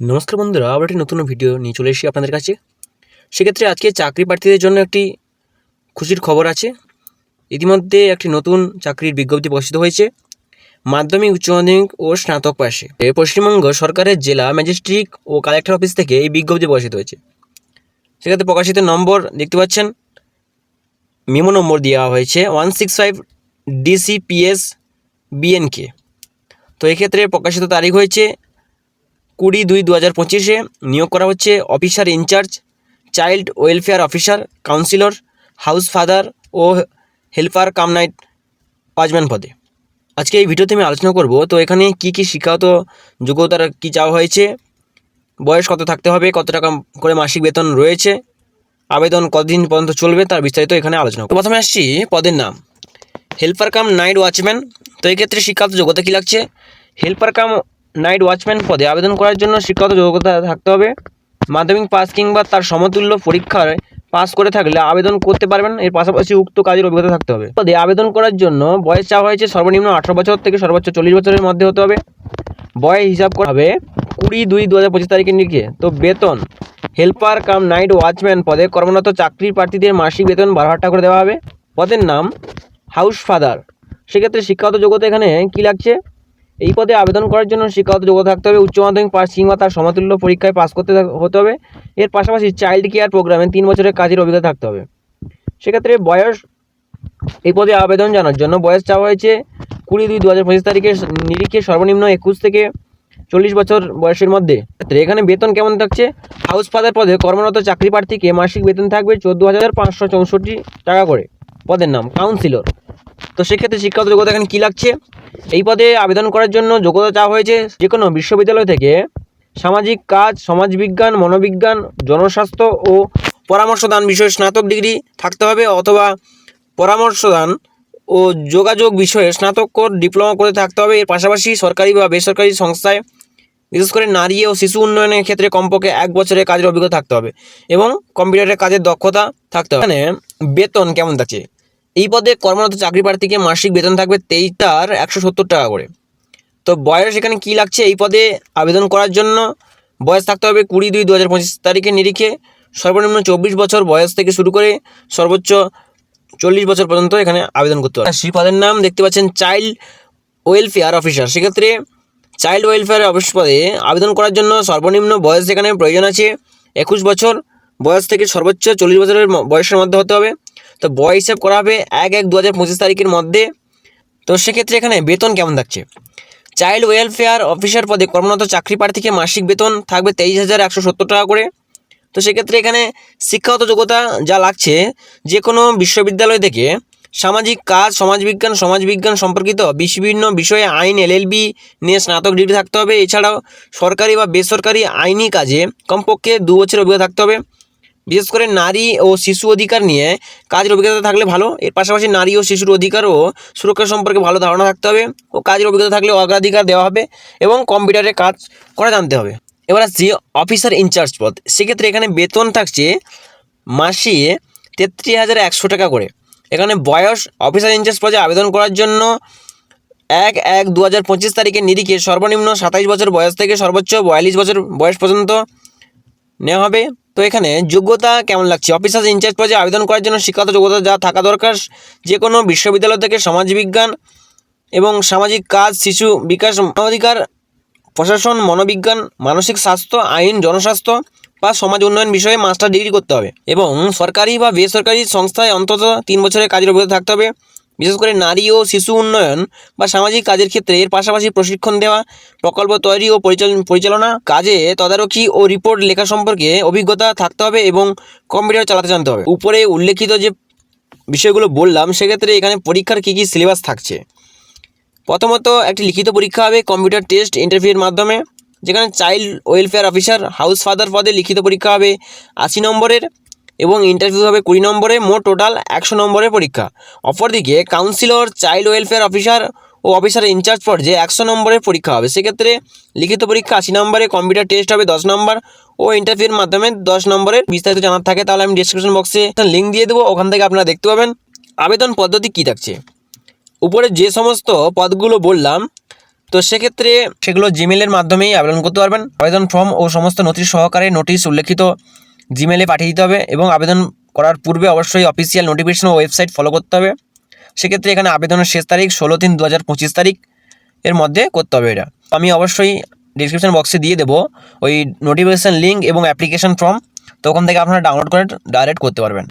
নমস্কার বন্ধুরা, আবার একটি নতুন ভিডিও নিয়ে চলে এসেছি আপনাদের কাছে। সেক্ষেত্রে আজকে চাকরি প্রার্থীদের জন্য একটি খুশির খবর আছে। ইতিমধ্যে একটি নতুন চাকরির বিজ্ঞপ্তি প্রকাশিত হয়েছে। মাধ্যমিক, উচ্চ মাধ্যমিক ও স্নাতক পাশে। পশ্চিমবঙ্গ সরকারের জেলা ম্যাজিস্ট্রিক ও কালেক্টর অফিস থেকে এই বিজ্ঞপ্তি প্রকাশিত হয়েছে। সেক্ষেত্রে প্রকাশিত নম্বর দেখতে পাচ্ছেন, মেমো নম্বর দেওয়া হয়েছে one six five DCPS BNK. তো এক্ষেত্রে প্রকাশিত তারিখ হয়েছে কুড়ি দুই দু হাজার পঁচিশে নিয়োগ করা হচ্ছে officer in charge, child welfare officer, councillor, house father O helper cum night watchman পদে। আজকে এই ভিডিওতে আমি আলোচনা করব, তো এখানে কি কি শিক্ষাগত যোগ্যতার কী চাওয়া হয়েছে, বয়স কত থাকতে হবে, কত টাকা করে মাসিক বেতন রয়েছে, আবেদন কতদিন পর্যন্ত চলবে তার বিস্তারিত এখানে আলোচনা। প্রথমে আসছি পদের নাম। হেল্পার কাম নাইট ওয়াচম্যান, তো এই ক্ষেত্রে শিক্ষাগত যোগ্যতা কী লাগছে? হেল্পার কাম নাইট ওয়াচম্যান পদে আবেদন করার জন্য শিক্ষাগত যোগ্যতা থাকতে হবে। মাধ্যমিক পাস কিংবা তার সমতুল্য পরীক্ষায় পাস করে থাকলে আবেদন করতে পারবেন। এর পাশাপাশি উক্ত কাজের অভিজ্ঞতা থাকতে হবে। পদে আবেদন করার জন্য বয়স চাওয়া হয়েছে সর্বনিম্ন আঠারো বছর থেকে সর্বোচ্চ চল্লিশ বছরের মধ্যে হতে হবে। বয়স হিসাব করা হবে কুড়ি দুই দু হাজার পঁচিশ তারিখের নিরিখে। তো বেতন, হেল্পার কাম নাইট ওয়াচম্যান পদে কর্মরত চাকরির প্রার্থীদের মাসিক বেতন বারো হাজার টাকা করে দেওয়া হবে। পদের নাম হাউস ফাদার। সেক্ষেত্রে শিক্ষাগত যোগ্যতা এখানে কী লাগছে? এই পদে আবেদন করার জন্য শিক্ষাগত যোগ্যতা থাকতে হবে, উচ্চ মাধ্যমিক পাস কিংবা তার সমতুল্য পরীক্ষায় পাস করতে হতে হবে। এর পাশাপাশি চাইল্ড কেয়ার প্রোগ্রামে তিন বছরের কাজের অভিজ্ঞতা থাকতে হবে। সেক্ষেত্রে বয়স, এই পদে আবেদন জানার জন্য বয়স চাওয়া হয়েছে কুড়ি দুই দু হাজার পঁচিশ তারিখের নিরিখে সর্বনিম্ন একুশ থেকে চল্লিশ বছর বয়সের মধ্যে। এখানে বেতন কেমন থাকছে? হাউস ফাদার পদে কর্মরত চাকরি প্রার্থীকে মাসিক বেতন থাকবে চোদ্দ হাজার পাঁচশো চৌষট্টি টাকা করে। পদের নাম কাউন্সিলর তো সেক্ষেত্রে শিক্ষাগত যোগ্যতা এখানে কী লাগছে? এই পদে আবেদন করার জন্য যোগ্যতা চাওয়া হয়েছে যে কোনো বিশ্ববিদ্যালয় থেকে সামাজিক কাজ, সমাজবিজ্ঞান, মনোবিজ্ঞান, জনস্বাস্থ্য ও পরামর্শদান বিষয়ে স্নাতক ডিগ্রি থাকতে হবে অথবা পরামর্শদান ও যোগাযোগ বিষয়ে স্নাতকোত্তর ডিপ্লোমা করে থাকতে হবে। এর পাশাপাশি সরকারি বা বেসরকারি সংস্থায়, বিশেষ করে নারী ও শিশু উন্নয়নের ক্ষেত্রে কমপক্ষে এক বছরের কাজের অভিজ্ঞতা থাকতে হবে এবং কম্পিউটারের কাজের দক্ষতা থাকতে হবে। এখানে বেতন কেমন থাকছে এই পদে কর্মরত চাকরি প্রার্থীকে মাসিক বেতন থাকবে তেইশ তার একশো সত্তর টাকা করে। তো বয়স এখানে কী লাগছে এই পদে আবেদন করার জন্য? বয়স থাকতে হবে কুড়ি দুই দু হাজার পঁচিশ তারিখের নিরিখে। সর্বনিম্ন চব্বিশ বছর বয়স থেকে শুরু করে সর্বোচ্চ চল্লিশ বছর পর্যন্ত এখানে আবেদন করতে হবে সেই পদের নাম দেখতে পাচ্ছেন চাইল্ড ওয়েলফেয়ার অফিসার। সেক্ষেত্রে চাইল্ড ওয়েলফেয়ার অফিস পদে আবেদন করার জন্য সর্বনিম্ন বয়স এখানে প্রয়োজন আছে একুশ বছর। বয়স থেকে সর্বোচ্চ চল্লিশ বছরের বয়সের মধ্যে হতে হবে। তো বয় হিসাব করা হবে এক এক দু হাজার পঁচিশ তারিখের মধ্যে। তো সেক্ষেত্রে এখানে বেতন কেমন থাকছে? চাইল্ড ওয়েলফেয়ার অফিসার পদে কর্মরত চাকরি প্রার্থীকে মাসিক বেতন থাকবে তেইশ হাজার একশো সত্তর টাকা করে। তো সেক্ষেত্রে এখানে শিক্ষাগত যোগ্যতা যা লাগছে যে কোনো বিশ্ববিদ্যালয় থেকে সামাজিক কাজ, সমাজবিজ্ঞান সমাজবিজ্ঞান সম্পর্কিত বিভিন্ন বিষয়ে আইন এলএলবি নিয়ে স্নাতক ডিগ্রি থাকতে হবে। এছাড়াও সরকারি বা বেসরকারি আইনি কাজে কমপক্ষে দু বছরের অভিজ্ঞতা থাকতে হবে। বিশেষ করে নারী ও শিশু অধিকার নিয়ে কাজের অভিজ্ঞতা থাকলে ভালো। এর পাশাপাশি নারী ও শিশুর অধিকার ও সুরক্ষা সম্পর্কে ভালো ধারণা থাকতে হবে ও কাজের অভিজ্ঞতা থাকলে অগ্রাধিকার দেওয়া হবে এবং কম্পিউটারে কাজ করা জানতে হবে। এবার আসছি অফিসার ইনচার্জ পদ। সেক্ষেত্রে এখানে বেতন থাকছে মাসে তেত্রিশ হাজার একশো টাকা করে। এখানে বয়স অফিসার ইনচার্জ পদে আবেদন করার জন্য এক এক দু হাজার পঁচিশ তারিখের নিরিখে সর্বনিম্ন সাতাইশ বছর বয়স থেকে সর্বোচ্চ বয়াল্লিশ বছর বয়স পর্যন্ত নেওয়া হবে। তো এখানে যোগ্যতা কেমন লাগছে? অফিসার ইনচার্জ পদে আবেদন করার জন্য শিক্ষাগত যোগ্যতা যা থাকা দরকার যে কোনো বিশ্ববিদ্যালয় থেকে সমাজবিজ্ঞান এবং সামাজিক কাজ, শিশু বিকাশ অধিকার প্রশাসন, মনোবিজ্ঞান, মানসিক স্বাস্থ্য, আইন, জনস্বাস্থ্য বা সমাজ উন্নয়ন বিষয়ে মাস্টার ডিগ্রি করতে হবে। এবং সরকারি বা বেসরকারি সংস্থায় অন্তত তিন বছরের কাজের অভিজ্ঞতা থাকতে হবে। বিশেষ করে নারী ও শিশু উন্নয়ন বা সামাজিক কাজের ক্ষেত্রে এর পাশাপাশি প্রশিক্ষণ দেওয়া, প্রকল্প তৈরি ও পরিচালন পরিচালনা কাজে তদারকি ও রিপোর্ট লেখা সম্পর্কে অভিজ্ঞতা থাকতে হবে এবং কম্পিউটার চালাতে জানতে হবে। উপরে উল্লেখিত যে বিষয়গুলো বললাম, সেক্ষেত্রে এখানে পরীক্ষার কী কী সিলেবাস থাকছে? প্রথমত একটি লিখিত পরীক্ষা হবে কম্পিউটার টেস্ট ইন্টারভিউয়ের মাধ্যমে, যেখানে child welfare officer house father পদে লিখিত পরীক্ষা হবে। আশি নম্বরের এবং ইন্টারভিউ হবে কুড়ি নম্বরে, মোট টোটাল একশো নম্বরের পরীক্ষা। অপরদিকে কাউন্সিলর চাইল্ড ওয়েলফেয়ার অফিসার ও অফিসার ইনচার্জ পর্যায়ে একশো নম্বরের পরীক্ষা হবে। সেক্ষেত্রে লিখিত পরীক্ষা আশি নম্বরে কম্পিউটার টেস্ট হবে দশ নম্বর ও ইন্টারভিউর মাধ্যমে দশ নম্বরের বিস্তারিত জানার থাকে। তাহলে আমি ডিসক্রিপশন বক্সে লিঙ্ক দিয়ে দেবো, ওখান থেকে আপনারা দেখতে পাবেন। আবেদন পদ্ধতি কী থাকছে? উপরে যে সমস্ত পদগুলো বললাম, তো সেক্ষেত্রে সেগুলো জিমেলের মাধ্যমেই আবেদন করতে পারবেন। আবেদন ফর্ম ও সমস্ত নথি সহকারে নোটিশ উল্লেখিত জিমেলে পাঠিয়ে দিতে হবে এবং আবেদন করার পূর্বে অবশ্যই অফিসিয়াল নোটিফিকেশন ও ওয়েবসাইট ফলো করতে হবে। সেক্ষেত্রে এখানে আবেদনের শেষ তারিখ ষোলো তিন দু হাজার পঁচিশ তারিখ এর মধ্যে করতে হবে এটা। আমি অবশ্যই ডিসক্রিপশন বক্সে দিয়ে দেবো ওই নোটিফিকেশান লিঙ্ক এবং অ্যাপ্লিকেশান ফর্ম তখন থেকে আপনারা ডাউনলোড করে ডাইরেক্ট করতে পারবেন।